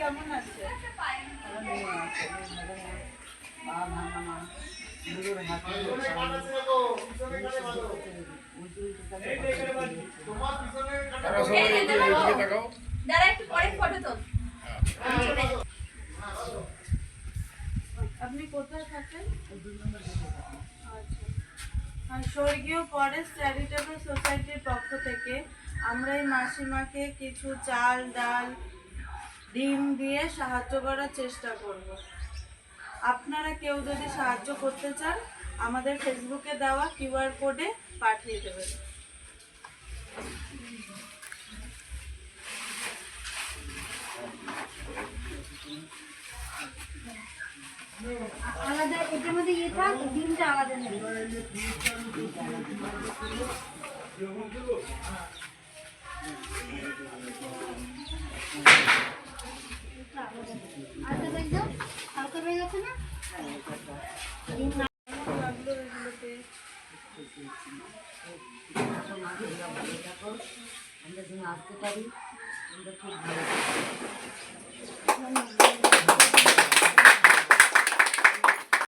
কেমন আছে? দাঁড়া একটু পরে ফটো আপনি কোথায় থাকেন? আচ্ছা। স্বর্গীয় পরেশ চ্যারিটেবল সোসাইটির পক্ষ থেকে আমরা এই মাসিমাকে কিছু চাল ডাল ডিম দিয়ে সাহায্য করার চেষ্টা করব। আপনারা কেউ যদি সাহায্য করতে চান আমাদের ফেসবুকে দেওয়া কিউআর কোডে পাঠিয়ে দেবেন। আলাদা এটার মধ্যে ইয়ে থাক ডিমটা আলাদা নেই। আমরা যেন আসতে পারি আমরা খুব ভালো।